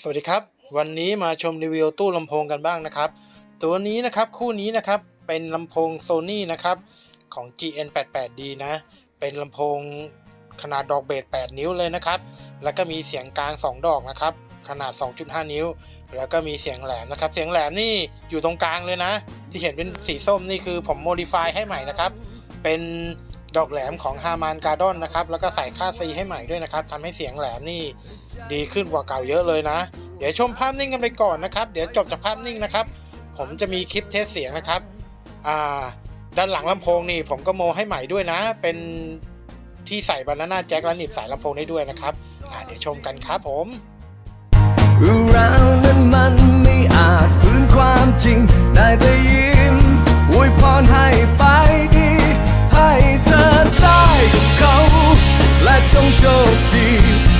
สวัสดีครับ วันนี้มาชมรีวิวตู้ลำโพงกันบ้างนะครับ ตัวนี้นะครับคู่นี้นะครับเป็นลำโพง Sony นะครับของ GN88D นะ เป็นลำโพงขนาดดอกเบส8 นิ้วเลยนะครับ แล้วก็มีเสียงกลาง 2 ดอกนะครับ ขนาด 2.5 นิ้ว แล้วก็มีเสียงแหลมนะครับ เสียงแหลมนี่อยู่ตรงกลางเลยนะ ที่เห็นเป็นสีส้มนี่คือผมโมดิฟายให้ใหม่นะครับ เป็น ดอกแหลมของฮามานการ์ดอนนะครับ แล้วก็ใส่ค่าซีให้ใหม่ด้วยนะครับทำให้เสียงแหลมนี่ดีขึ้นกว่าเก่าเยอะเลยนะ เดี๋ยวชมภาพนิ่งกันไปก่อนนะครับ เดี๋ยวจบจากภาพนิ่งนะครับ ผมจะมีคลิปเทสเสียงนะครับด้านหลังลำโพงนี่ผมก็โมให้ใหม่ด้วยนะ เป็นที่ใส่บานาน่าแจ็คและหนีบสายลำโพงได้ด้วยนะครับเดี๋ยวชมกันครับผมเรานั้นมันไม่อาจฝืนความจริง ได้แต่ยิ้มอวยพรให้ไป และ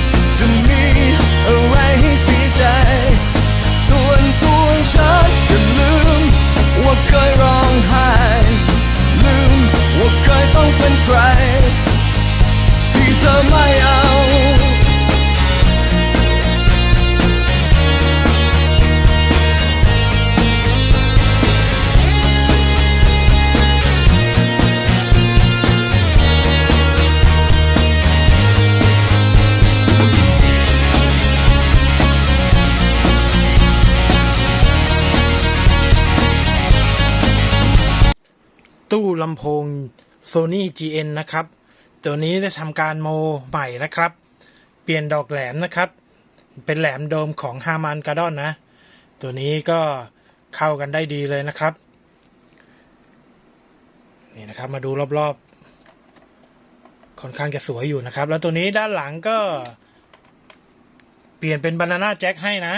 ตู้ลำโพง Sony GN นะครับ ตัวนี้ได้ทำการโมใหม่นะครับ เปลี่ยนดอกแหลมนะครับ เป็นแหลมโดมของฮามานการดอนนะ ตัวนี้ก็เข้ากันได้ดีเลยนะครับ นี่นะครับมาดูรอบๆ ค่อนข้างจะสวยอยู่นะครับ แล้วตัวนี้ด้านหลังก็ เปลี่ยนเป็นบานาน่าแจ็คให้นะ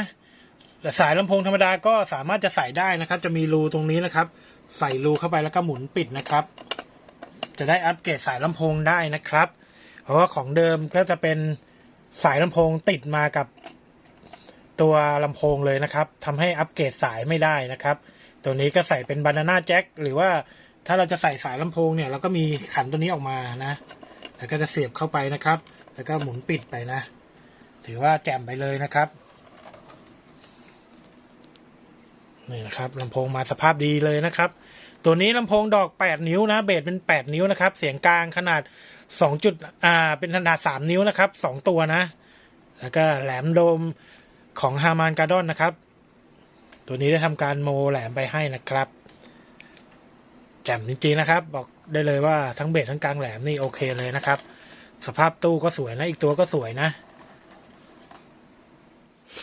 แต่สายลำโพงธรรมดาก็สามารถจะใส่ได้นะครับ จะมีรูตรงนี้นะครับ ใส่รูเข้าไปแล้วก็หมุนปิดนะครับ จะได้อัปเกรดสายลำโพงได้นะครับ เพราะว่าของเดิมก็จะเป็นสายลำโพงติดมากับตัวลำโพงเลยนะครับทำให้อัปเกรดสายไม่ได้นะครับ ตัวนี้ก็ใส่เป็นบานาน่าแจ็คหรือว่าถ้าเราจะใส่สายลำโพงเนี่ยเราก็มีขันตัวนี้ออกมานะ แล้วก็จะเสียบเข้าไปนะครับ แล้วก็หมุนปิดไปนะ ถือว่าแจ่มไปเลยนะครับ นี่นะครับลำโพงมาสภาพดีเลยนะครับ ตัวนี้ลำโพงดอก 8 นิ้วนะเบสเป็น 8 นิ้วนะครับ เสียงกลางขนาด2จุดอ่าเป็นขนาด 3 นิ้วนะครับ 2 ตัวนะ แล้วก็แหลมโดมของฮามานการ์ดอนนะครับ ตัวนี้ได้ทำการโมแหลมไปให้นะครับแจ่มจริงๆนะครับ บอกได้เลยว่าทั้งเบสทั้งกลางแหลมนี่โอเคเลยนะครับ สภาพตู้ก็สวยนะ อีกตัวก็สวยนะ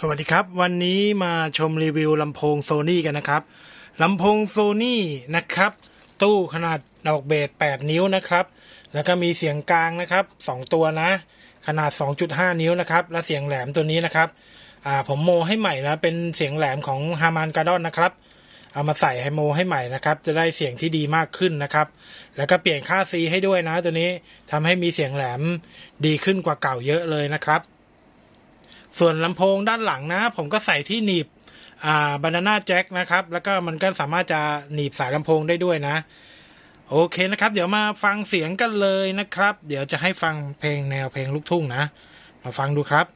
สวัสดีครับ วันนี้มาชมรีวิวลำโพงโซนี่กันนะครับลำโพงโซนี่นะครับ ตู้ขนาดดอกเบส8 นิ้วนะครับ แล้วก็มีเสียงกลางนะครับ 2 ตัวนะ ขนาด 2.5 นิ้วนะครับ และเสียงแหลมตัวนี้นะครับอ่าผมโมให้ใหม่นะเป็นเสียงแหลมของฮามานการ์ดอนนะครับเอามาใส่ให้โมให้ใหม่นะครับ จะได้เสียงที่ดีมากขึ้นนะครับ แล้วก็เปลี่ยนค่าซีให้ด้วยนะ ตัวนี้ทำให้มีเสียงแหลมดีขึ้นกว่าเก่าเยอะเลยนะครับ ส่วนลำโพงด้านหลังนะ ผมก็ใส่ที่หนีบอ่าบานาน่าแจ็คนะครับ แล้วก็มันก็สามารถจะหนีบสายลำโพงได้ด้วยนะ โอเคนะครับ เดี๋ยวมาฟังเสียงกันเลยนะครับ เดี๋ยวจะให้ฟังเพลงแนวเพลงลูกทุ่งนะ มาฟังดูครับ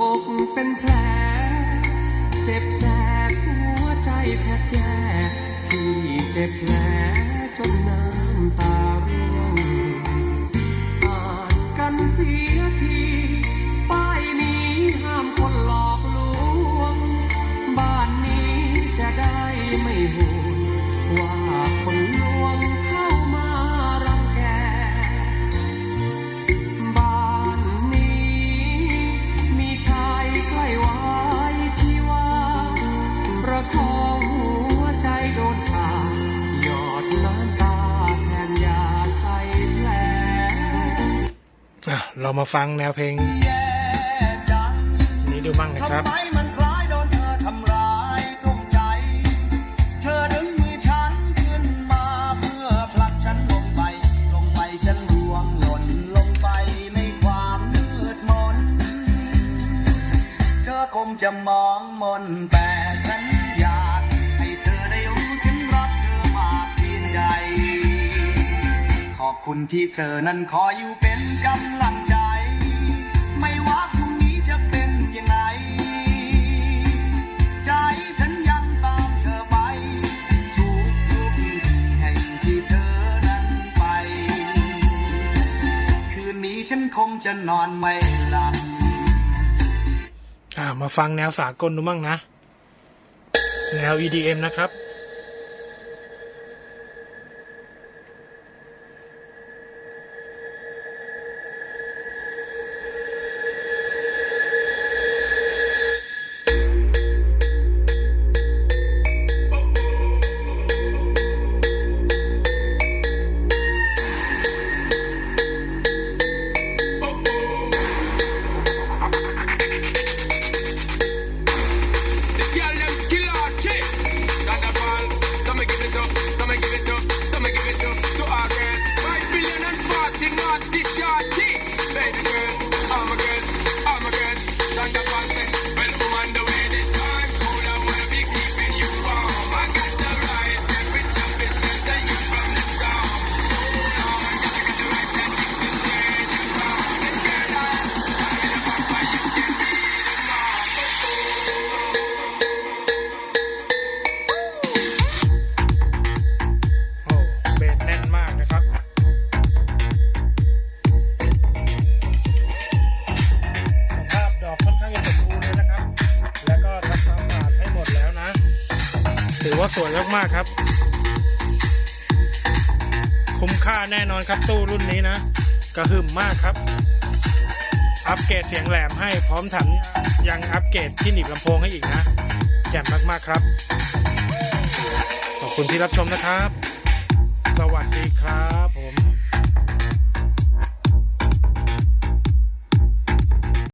อกเป็นแผล เจ็บแสบหัวใจแทบแย่ที่เจ็บแผลจนน้ำตาร่วงอ่านกันเสียที เรามาฟังแนวเพลง นี้ดูบ้างนะครับคล้ายโดนเธอทำร้ายกลุ้มใจเธอดึงจะมองมนแต่ฉันอยา คุณที่เธอนั้นคอยอยู่เป็นกำลังใจ ไม่ว่าพรุ่งนี้จะเป็นยังไง ใจฉันยังตามเธอไป ทุกทุกแห่งที่เธอนั้นไป คืนนี้ฉันคงจะนอนไม่หลับอ่ามาฟังแนวสากลดูบ้างนะ แนว EDM นะครับ ว่าสวยมากๆครับ คุ้มค่าแน่นอนครับตู้รุ่นนี้นะกระหึ่มมากครับ อัปเกรดเสียงแหลมให้พร้อมถังยังอัปเกรดที่หนีบลำโพงให้อีกนะแจ่มมากๆครับ ขอบคุณที่รับชมนะครับ สวัสดีครับ